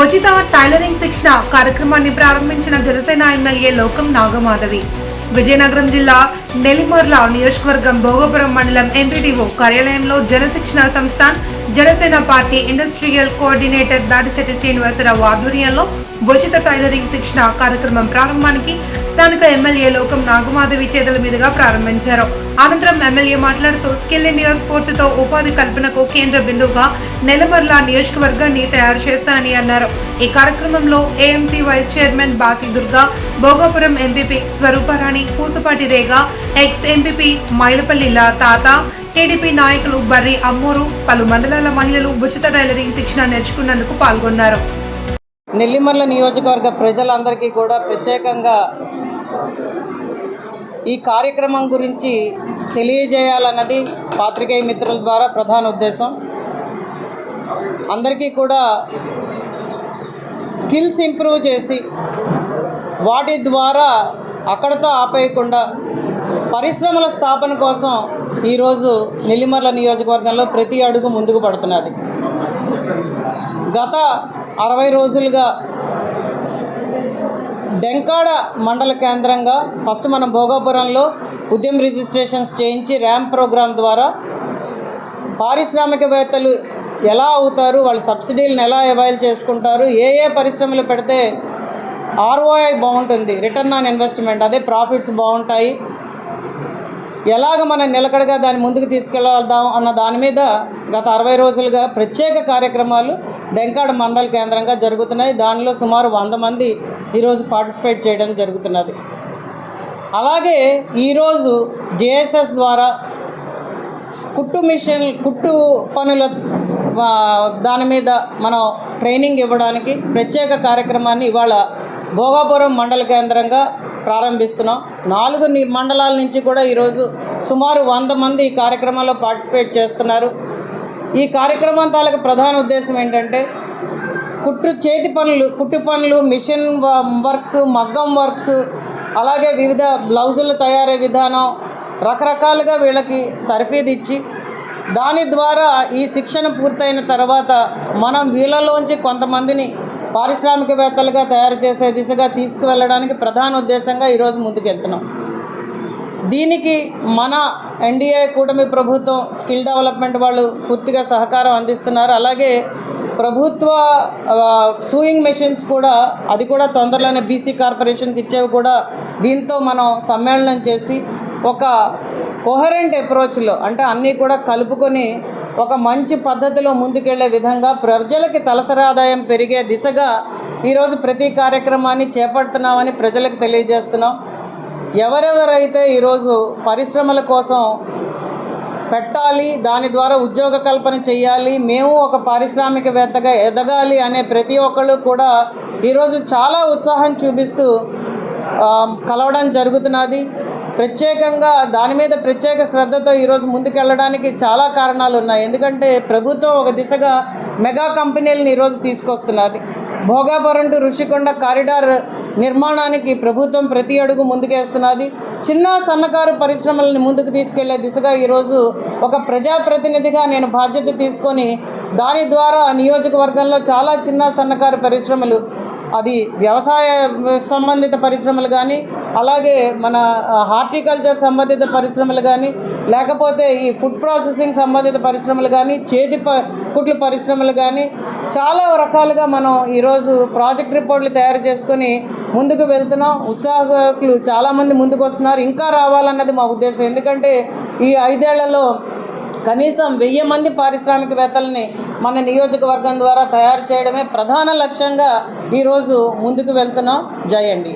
ఉచిత టైలరింగ్ శిక్షణ కార్యక్రమాన్ని ప్రారంభించిన జనసేన ఎమ్మెల్యే లోకం నాగమాధవి. విజయనగరం జిల్లా నెల్లిమర్ల నియోజకవర్గం భోగపురం మండలం ఎంపీడీఓ కార్యాలయంలో Janashikshana Sansthan Janasena party industrial coordinator Datisetti Srinivasarao ఆధ్వర్యంలో ఉచిత టైలరింగ్ శిక్షణ కార్యక్రమం ప్రారంభానికి స్థానిక ఎమ్మెల్యే లోకం నాగమాధవి చేతుల మీదుగా ప్రారంభించారు. అనంతరం ఎమ్మెల్యే మాట్లాడుతూ స్కిల్ ఇండియా స్ఫూర్తితో ఉపాధి కల్పనకు కేంద్ర బిందువుగా నెలమర్ల నియోజకవర్గాన్ని తయారు చేస్తానని అన్నారు. ఈ కార్యక్రమంలో AMC vice chairman Basi Durga Bhogapuram MPP Swarooparani Pusapati Rega ex MPP Mylapalli Thatha TDP నాయకులు బర్రి అమ్మూరు పలు మండలాల మహిళలు ఉచిత టైలరింగ్ శిక్షణ నేర్చుకున్నందుకు పాల్గొన్నారు. నెల్లిమర్ల నియోజకవర్గ ప్రజలందరికీ కూడా ప్రత్యేకంగా ఈ కార్యక్రమం గురించి తెలియజేయాలన్నది పాత్రికేయ మిత్రుల ద్వారా ప్రధాన ఉద్దేశం. అందరికీ కూడా స్కిల్స్ ఇంప్రూవ్ చేసి వాటి ద్వారా అక్కడతో ఆపేయకుండా పరిశ్రమల స్థాపన కోసం ఈరోజు నెల్లిమర్ల నియోజకవర్గంలో ప్రతి అడుగు ముందుకు పడుతున్నది. గత అరవై రోజులుగా డెంకాడ మండల కేంద్రంగా ఫస్ట్ మనం భోగాపురంలో ఉద్యమ రిజిస్ట్రేషన్స్ చేయించి ర్యాంప్ ప్రోగ్రాం ద్వారా పారిశ్రామికవేత్తలు ఎలా అవుతారు వాళ్ళ సబ్సిడీలను ఎలా అవైల్ చేసుకుంటారు ఏ ఏ పరిశ్రమలు పెడితే ఆర్ఓఐ బాగుంటుంది రిటర్న్ ఆన్ ఇన్వెస్ట్మెంట్ అదే ప్రాఫిట్స్ బాగుంటాయి. ఎలాగ మనం నిలకడగా దాన్ని ముందుకు తీసుకెళ్దాం అన్న దాని మీద గత అరవై రోజులుగా ప్రత్యేక కార్యక్రమాలు డెంకాడ మండల కేంద్రంగా జరుగుతున్నాయి. దానిలో సుమారు వంద మంది ఈరోజు పార్టిసిపేట్ చేయడం జరుగుతున్నది. అలాగే ఈరోజు జేఎస్ఎస్ ద్వారా కుట్టు మిషన్ కుట్టు పనుల దాని మీద మనం ట్రైనింగ్ ఇవ్వడానికి ప్రత్యేక కార్యక్రమాన్ని ఇవాళ భోగాపురం మండల కేంద్రంగా ప్రారంభిస్తున్నాం. నాలుగు ని- మండలాల నుంచి కూడా ఈరోజు సుమారు వంద మంది ఈ కార్యక్రమంలో పార్టిసిపేట్ చేస్తున్నారు. ఈ కార్యక్రమాంతాలకు ప్రధాన ఉద్దేశం ఏంటంటే కుట్టు చేతి పనులు కుట్టు పనులు మిషన్ వ- వర్క్స్ మగ్గం వర్క్స్ అలాగే వివిధ బ్లౌజులు తయారే విధానం రకరకాలుగా వీళ్ళకి తర్ఫీదు ఇచ్చి దాని ద్వారా ఈ శిక్షణ పూర్తయిన తర్వాత మనం వీళ్ళలోంచి కొంతమందిని పారిశ్రామికవేత్తలుగా తయారు చేసే దిశగా తీసుకువెళ్ళడానికి ప్రధాన ఉద్దేశంగా ఈరోజు ముందుకెళ్తున్నాం. దీనికి మన ఎన్డీఏ కూటమి ప్రభుత్వం స్కిల్ డెవలప్మెంట్ వాళ్ళు పూర్తిగా సహకారం అందిస్తున్నారు. అలాగే ప్రభుత్వ సూయింగ్ మెషిన్స్ కూడా అది కూడా తొందరలోనే బీసీ కార్పొరేషన్కి ఇచ్చేవి కూడా దీంతో మనం సమ్మేళనం చేసి ఒక కొహరెంట్ అప్రోచ్లో అంటే అన్నీ కూడా కలుపుకొని ఒక మంచి పద్ధతిలో ముందుకెళ్ళే విధంగా ప్రజలకి తలసరి ఆదాయం పెరిగే దిశగా ఈరోజు ప్రతి కార్యక్రమాన్ని చేపడుతున్నామని ప్రజలకు తెలియజేస్తున్నాం. ఎవరెవరైతే ఈరోజు పరిశ్రమల కోసం పెట్టాలి దాని ద్వారా ఉద్యోగ కల్పన చేయాలి మేము ఒక పారిశ్రామికవేత్తగా ఎదగాలి అనే ప్రతి ఒక్కళ్ళు కూడా ఈరోజు చాలా ఉత్సాహం చూపిస్తూ కలవడం జరుగుతున్నది. ప్రత్యేకంగా దాని మీద ప్రత్యేక శ్రద్ధతో ఈరోజు ముందుకెళ్ళడానికి చాలా కారణాలు ఉన్నాయి. ఎందుకంటే ప్రభుత్వం ఒక దిశగా మెగా కంపెనీలను ఈరోజు తీసుకొస్తున్నది. భోగాపురం టు ఋషికొండ కారిడార్ నిర్మాణానికి ప్రభుత్వం ప్రతి అడుగు ముందుకేస్తున్నది. చిన్న సన్నకారు పరిశ్రమలను ముందుకు తీసుకెళ్ళే దిశగా ఈరోజు ఒక ప్రజాప్రతినిధిగా నేను బాధ్యత తీసుకొని దాని ద్వారా నియోజకవర్గంలో చాలా చిన్న సన్నకారు పరిశ్రమలు అది వ్యవసాయ సంబంధిత పరిశ్రమలు కానీ అలాగే మన హార్టికల్చర్ సంబంధిత పరిశ్రమలు కానీ లేకపోతే ఈ ఫుడ్ ప్రాసెసింగ్ సంబంధిత పరిశ్రమలు కానీ చేతి ప కుట్లు పరిశ్రమలు కానీ చాలా రకాలుగా మనం ఈరోజు ప్రాజెక్ట్ రిపోర్ట్లు తయారు చేసుకొని ముందుకు వెళ్తున్నాం. ఉత్సాహకులు చాలామంది ముందుకు వస్తున్నారు. ఇంకా రావాలన్నది మా ఉద్దేశం. ఎందుకంటే ఈ ఐదేళ్ళలో కనీసం వెయ్యి మంది పారిశ్రామికవేత్తలని మన నియోజకవర్గం ద్వారా తయారు చేయడమే ప్రధాన లక్ష్యంగా ఈరోజు ముందుకు వెళ్తున్నాం. జయండి